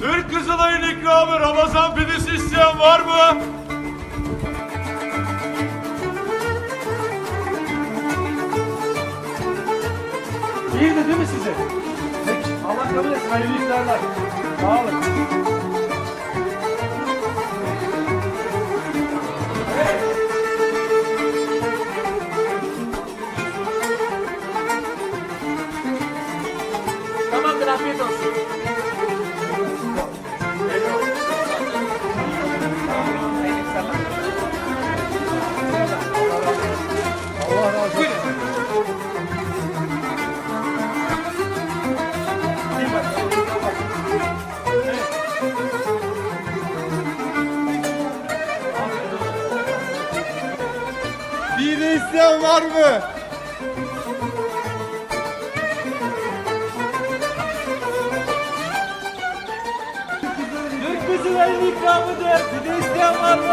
Türk Kızılay'ın ikramı Ramazan pidesi isteyen var mı? İyiydi değil mi size? Peki. Allah kabul etsin. Hayırlı iftarlar. Sağ olun. Tamamdır afiyet olsun. De isteyen var mı? Türk Kızılay'ın ikramıdır. De isteyen var mı?